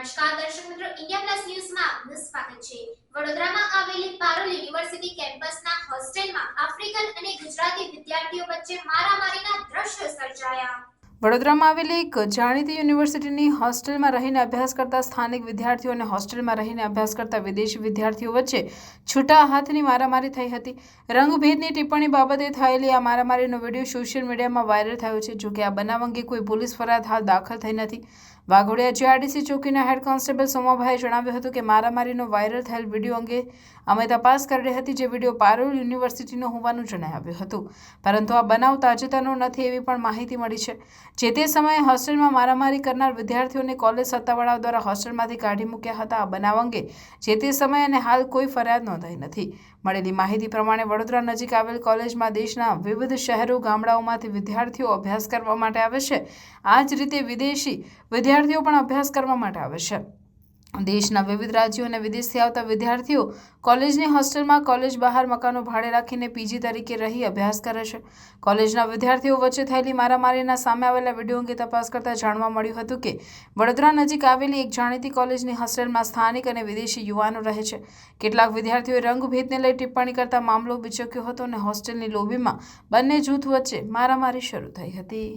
નમસ્કાર દર્શક મિત્રો, ઇન્ડિયા પ્લસ ન્યૂઝમાં આપનું સ્વાગત છે. વડોદરામાં આવેલી પારોલ યુનિવર્સિટી કેમ્પસના હોસ્ટેલમાં આફ્રિકન અને ગુજરાતી વિદ્યાર્થીઓ વચ્ચે મારામારીના દ્રશ્યો સર્જાયા. વડોદરામાં આવેલી એક જાણીતી યુનિવર્સિટીની હોસ્ટેલમાં રહીને અભ્યાસ કરતા સ્થાનિક વિદ્યાર્થીઓ અને હોસ્ટેલમાં રહીને અભ્યાસ કરતા વિદેશી વિદ્યાર્થીઓ વચ્ચે છૂટા હાથની મારામારી થઈ હતી. રંગભેદની ટિપ્પણી બાબતે થયેલી આ મારામારીનો વીડિયો સોશિયલ મીડિયામાં વાયરલ થયો છે. જોકે આ બનાવ અંગે કોઈ પોલીસ ફરિયાદ હાલ દાખલ થઈ નથી. વાઘોડિયા જીઆરડીસી ચોકીના હેડ કોન્સ્ટેબલ સોમાભાઈએ જણાવ્યું હતું કે મારામારીનો વાયરલ થયેલ વીડિયો અંગે અમે તપાસ કરી રહી હતી. જે વીડિયો પારોલ યુનિવર્સિટીનો હોવાનું જણાવ્યું હતું. પરંતુ આ બનાવ તાજેતરનો નથી એવી પણ માહિતી મળી છે. જે તે સમયે હોસ્ટેલમાં મારામારી કરનાર વિદ્યાર્થીઓને કોલેજ સત્તાવાળાઓ દ્વારા હોસ્ટેલમાંથી કાઢી મૂક્યા હતા આ બનાવ અંગે જે તે સમયે અને હાલ કોઈ ફરિયાદ નોંધાઈ નથી. મળેલી માહિતી પ્રમાણે વડોદરા નજીક આવેલ કોલેજમાં દેશના વિવિધ શહેરો, ગામડાઓમાંથી વિદ્યાર્થીઓ અભ્યાસ કરવા માટે આવે છે. આ જ રીતે વિદેશી વિદ્યાર્થીઓ પણ અભ્યાસ કરવા માટે આવે છે. દેશના વિવિધ રાજ્યો અને વિદેશથી આવતા વિદ્યાર્થીઓ કોલેજની હોસ્ટેલમાં કોલેજ બહાર મકાનો ભાડે રાખીને પીજી તરીકે રહી અભ્યાસ કરે છે. કોલેજના વિદ્યાર્થીઓ વચ્ચે થયેલી મારામારીના સામે આવેલા વીડિયો અંગે તપાસ કરતા જાણવા મળ્યું હતું કે, વડોદરા નજીક આવેલી એક જાણીતી કોલેજની હોસ્ટેલમાં સ્થાનિક અને વિદેશી યુવાનો રહે છે. કેટલાક વિદ્યાર્થીઓએ રંગભેદને લઈ ટિપ્પણી કરતા મામલો બિચક્યો હતો અને હોસ્ટેલની લોબીમાં બંને જૂથ વચ્ચે મારામારી શરૂ થઈ હતી.